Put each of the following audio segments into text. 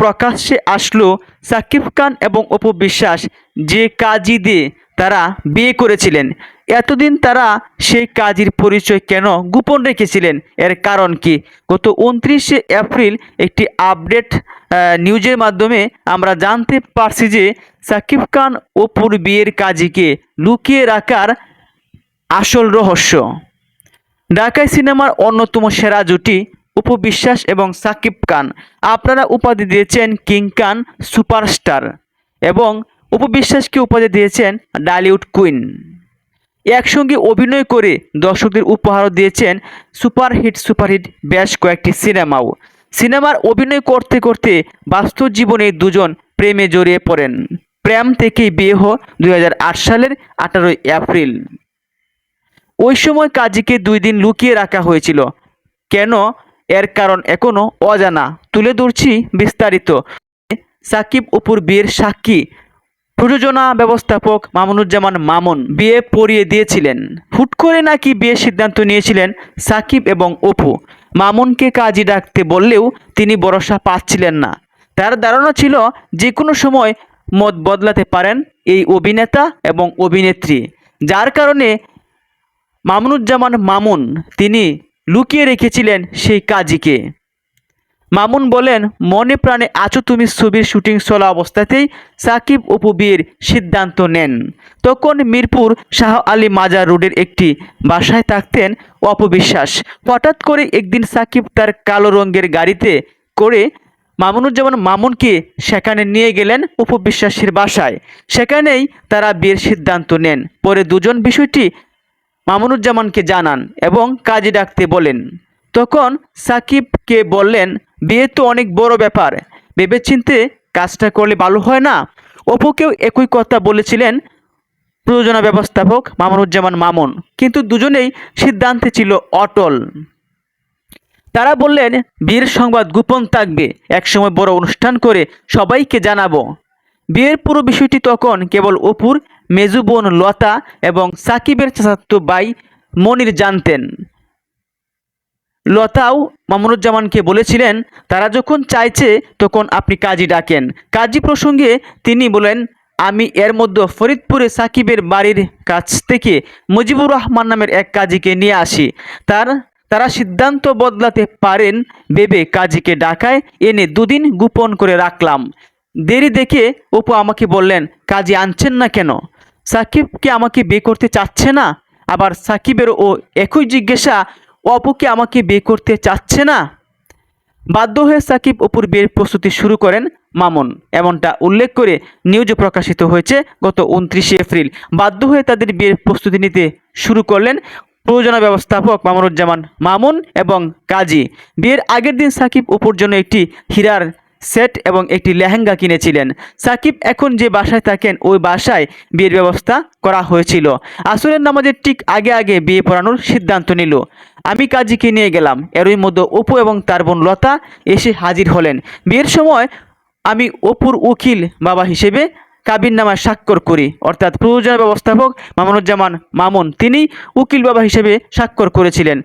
প্রকাশ্যে আসলো সাকিব খান এবং অপু বিশ্বাস। যে কাজী দিয়ে তারা বিয়ে করেছিলেন, এতদিন তারা সেই কাজীর পরিচয় কেন গোপন রেখেছিলেন? এর কারণ কি? গত উনত্রিশে এপ্রিল একটি আপডেট নিউজের মাধ্যমে আমরা জানতে পারছি যে সাকিব খান অপুর বিয়ের কাজীকে লুকিয়ে রাখার আসল রহস্য। ঢাকাই সিনেমার অন্যতম সেরা জুটি উপবিশ্বাস এবং সাকিব খান। আপনারা উপাধি দিয়েছেন কিং খান সুপারস্টার এবং উপবিশ্বাসকে উপাধি দিয়েছেন? ডালিউড কুইন। একসঙ্গে অভিনয় করে দর্শকদের উপহারও দিয়েছেন সুপারহিট সুপারহিট বেশ কয়েকটি সিনেমাও। সিনেমার অভিনয় করতে করতে বাস্তব জীবনে দুজন প্রেমে জড়িয়ে পড়েন। প্রেম থেকেই বিয়ে হয় দুই সালের আঠারোই এপ্রিল। ওই সময় কাজীকে দুই দিন লুকিয়ে রাখা হয়েছিল। কেন? এর কারণ এখনও অজানা। তুলে ধরছি বিস্তারিত। সাকিব অপুর বিয়ের সাক্ষী প্রযোজনা ব্যবস্থাপক মামুনুজ্জামান মামুন বিয়ে পড়িয়ে দিয়েছিলেন। হুট করে নাকি বিয়ের সিদ্ধান্ত নিয়েছিলেন সাকিব এবং অপু। মামুনকে কাজী ডাকতে বললেও তিনি ভরসা পাচ্ছিলেন না। তার ধারণা ছিল যে কোনো সময় মত বদলাতে পারেন এই অভিনেতা এবং অভিনেত্রী। যার কারণে মামুনুজ্জামান মামুন, তিনি লুকিয়ে রেখেছিলেন সেই কাজীকে। মামুন বলেন, মনে প্রাণে আছো তুমি ছবির শুটিং চলা অবস্থাতেই? সাকিব অপু বিয়ের সিদ্ধান্ত নেন। তখন মিরপুর শাহ আলী মাজার রোডের একটি বাসায় থাকতেন অপবিশ্বাস হঠাৎ করে একদিন সাকিব তার কালো রঙের গাড়িতে করে মামুনুজ্জামান মামুনকে সেখানে নিয়ে গেলেন উপবিশ্বাসের বাসায়। সেখানেই তারা বিয়ের সিদ্ধান্ত নেন। পরে দুজন বিষয়টি মামুনুজ্জামানকে জানান এবং কাজে ডাকতে বলেন। তখন সাকিবকে বললেন, বিয়ে তো অনেক বড় ব্যাপার। ভেবেচিন্তে কাজটা করলে ভালো হয় না? অপুকেও একই কথা বলেছিলেন প্রযোজনা ব্যবস্থাপক মামুনুজ্জামান মামুন। কিন্তু দুজনেই সিদ্ধান্তে ছিল অটল। তারা বললেন, বিয়ের সংবাদ গোপন থাকবে। একসময় বড় অনুষ্ঠান করে সবাইকে জানাব। বিয়ের পুরো বিষয়টি তখন কেবল অপুর মেজু বোন লতা এবং সাকিবের চাচাতো ভাই মনির জানতেন। লতাও মামুনুজ্জামানকে বলেছিলেন, তারা যখন চাইছে, তখন আপনি কাজী ডাকেন। কাজী প্রসঙ্গে তিনি বলেন, আমি এর মধ্যে ফরিদপুরে সাকিবের বাড়ির কাছ থেকে মুজিবুর রহমান নামের এক কাজীকে নিয়ে আসি। তার, তারা সিদ্ধান্ত বদলাতে পারেন ভেবে কাজীকে ডাকায় এনে দুদিন গোপন করে রাখলাম। দেরি দেখে অপু আমাকে বললেন, কাজী আনছেন না কেন? সাকিব কি আমাকে বিয়ে করতে চাচ্ছে না? আবার সাকিবেরও ও একই জিজ্ঞাসা অপুকে আমাকে বিয়ে করতে চাচ্ছে না? বাধ্য হয়ে সাকিব অপুর বিয়ের প্রস্তুতি শুরু করেন মামুন। এমনটা উল্লেখ করে নিউজে প্রকাশিত হয়েছে গত উনত্রিশে এপ্রিল। বাধ্য হয়ে তাদের বিয়ের প্রস্তুতি নিতে শুরু করলেন প্রযোজনা ব্যবস্থাপক মামুনুজ্জামান মামুন এবং কাজী। বিয়ের আগের দিন সাকিব অপুর জন্য একটি হীরার সেট এবং একটি লেহেঙ্গা কিনেছিলেন। সাকিব এখন যে বাসায় থাকেন, ওই বাসায় বিয়ের ব্যবস্থা করা হয়েছিল। আসরের নামাজের ঠিক আগে আগে বিয়ে পড়ানোর সিদ্ধান্ত নিল। আমি কাজীকে নিয়ে গেলাম। এরই মধ্যে অপু এবং তার বোন লতা এসে হাজির হলেন। বিয়ের সময় আমি অপুর উকিল বাবা হিসেবে কাবিননামায় স্বাক্ষর করি। অর্থাৎ প্রযোজনা ব্যবস্থাপক মামুনুজ্জামান মামুন, তিনি উকিল বাবা হিসেবে স্বাক্ষর করেছিলেন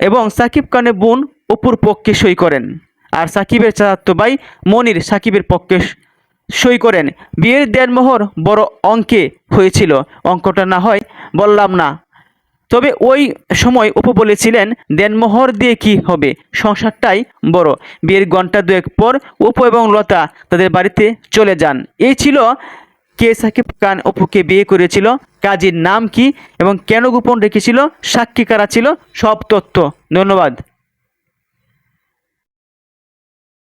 এবং সাকিব খানের বোন অপুর পক্ষে সই করেন। আর সাকিবের চাচাতো ভাই মনির সাকিবের পক্ষে সই করেন। বিয়ের দেড়মোহর বড় অঙ্কে হয়েছিল। অঙ্কটা না হয় বললাম না। তবে ওই সময় অপু বলেছিলেন, দেনমোহর দিয়ে কি হবে? সংসারটাই বড়। বিয়ের ঘণ্টা দুয়েক পর অপু এবং লতা তাদের বাড়িতে চলে যান। এই ছিল কে সাকিব খান অপুকে বিয়ে করেছিল, কাজীর নাম কি এবং কেন গোপন রেখেছিল, সাক্ষী কারা ছিল, সব তথ্য। ধন্যবাদ।